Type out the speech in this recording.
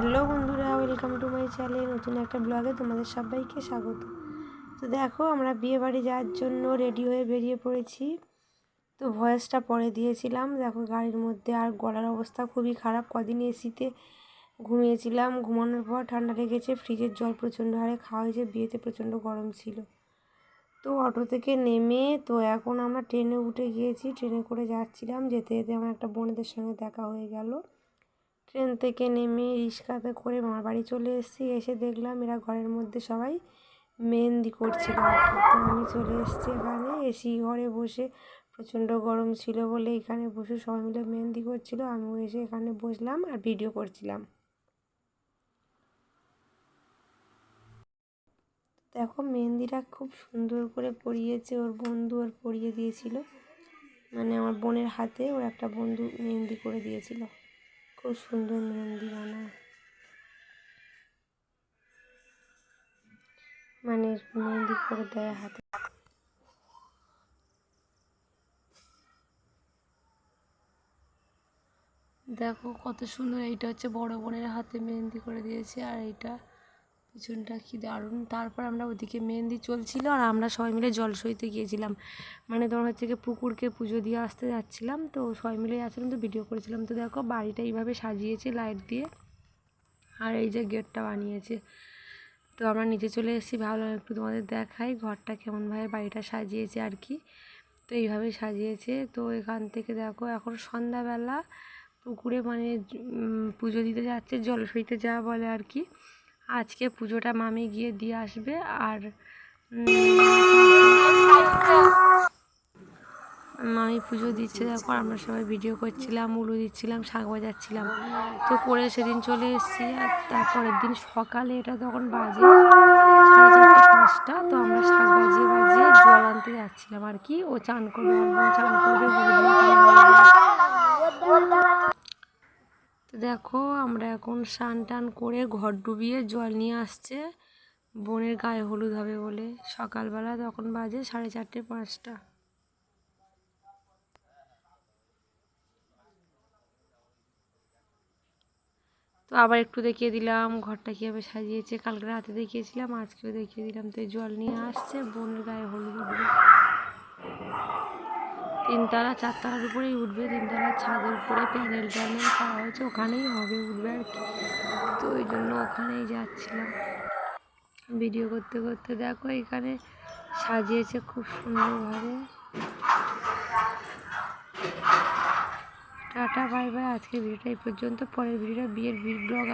Hello বন্ধুরা, welcome to my channel, নতুন একটা ব্লগে তোমাদের সবাইকে স্বাগত। তো দেখো, আমরা বিয়ে বাড়ি যাওয়ার জন্য রেডি হয়ে বেরিয়ে পড়েছি। তো ভয়েসটা পরে দিয়েছিলাম। দেখো, গাড়ির মধ্যে আর গলার অবস্থা খুবই খারাপ। কদিন এসিতে ঘুমিয়েছিলাম। ঘুমানোর পর ঠান্ডা লেগেছে, ফ্রিজের জল প্রচণ্ড হারে খাওয়া হয়েছে, বিয়েতে প্রচণ্ড গরম ছিল। তো অটো থেকে নেমে, তো এখন আমরা ট্রেনে উঠে গিয়েছি। ট্রেনে করে যাচ্ছিলাম, যেতে যেতে আমার একটা বোনেদের সঙ্গে দেখা হয়ে গেল। ট্রেন থেকে নেমে রিক্সাতে করে মামার বাড়ি চলে এসেছি। এসে দেখলাম এরা ঘরের মধ্যে সবাই মেহেন্দি করছিল তো আমি চলে এসেছি এখানে। এসি ঘরে বসে প্রচণ্ড গরম ছিল বলে এখানে বসে সবাই মিলে মেহেন্দি করছিল। আমিও এসে এখানে বসলাম আর ভিডিও করছিলাম। দেখো মেহেন্দিটা খুব সুন্দর করে পরিয়েছে ওর বন্ধু, ওর পরিয়ে দিয়েছিল। মানে আমার বোনের হাতে ওর একটা বন্ধু মেহেন্দি করে দিয়েছিল। খুব সুন্দর মেহেন্দি বানায় মানে মেহেন্দি করে দেয় হাতে। দেখো কত সুন্দর, এইটা হচ্ছে বড় বোনের হাতে মেহেন্দি করে দিয়েছে আর এইটা পিছনটা কি দারুণ। তারপর আমরা ওদিকে মেহেন্দি চলছিল আর আমরা সবাই মিলে জল সইতে গিয়েছিলাম। মানে তোমার হচ্ছে কি পুকুরকে পুজো দিয়ে আসতে যাচ্ছিলাম। তো সবাই মিলে যাচ্ছিলাম, তো ভিডিও করেছিলাম। তো দেখো বাড়িটা এইভাবে সাজিয়েছে লাইট দিয়ে। আর এই যে গেটটা বানিয়েছে। তো আমরা নিচে চলে এসেছি, ভাবলাম একটু তোমাদের দেখাই ঘরটা কেমনভাবে বাড়িটা সাজিয়েছে আর কি। তো এইভাবে সাজিয়েছে। তো এখান থেকে দেখো এখন সন্ধ্যাবেলা পুকুরে মানে পুজো দিতে যাচ্ছে জল সইতে যাওয়া বলে আর কি। আজকে পুজোটা মামি গিয়ে দিয়ে আসবে আর মামি পুজো দিচ্ছে, দেখো আমরা সবাই ভিডিও করছিলাম, উলু দিচ্ছিলাম, শাক বাজাচ্ছিলাম। তো করে সেদিন চলে এসেছি আর তারপরের দিন সকালে এটা তখন বাজে চারটে পাঁচটা, তো আমরা শাক বাজিয়ে বাজিয়ে জল আনতে যাচ্ছিলাম আর কি। ও চান করবে চান করবে তো দেখো আমরা এখন স্নান টান করে ঘর ডুবিয়ে জল নিয়ে আসছে। বোনের গায়ে হলুদ হবে বলে। সকালবেলা তখন বাজে সাড়ে চারটে পাঁচটা। তো আবার একটু দেখিয়ে দিলাম, ঘরটা কীভাবে সাজিয়েছে। কালকে রাতে দেখিয়েছিলাম, আজকেও দেখিয়ে দিলাম। তো জল নিয়ে আসছে, বোনের গায়ে হলুদ উঠবে তিনতলা, চারতলার উপরেই উঠবে, তিনতলার ছাদের উপরে প্যানেল ট্যানেল করা হয়েছে, ওখানেই হবে উঠবে আর কি। তো ওই জন্য ওখানেই যাচ্ছিলাম। ভিডিও করতে করতে দেখো এখানে সাজিয়েছে খুব সুন্দরভাবে। Tata, bye bye. আজকে ভিডিওটা এই পর্যন্ত। পরের ভিডিওটা বিয়ের ব্লগ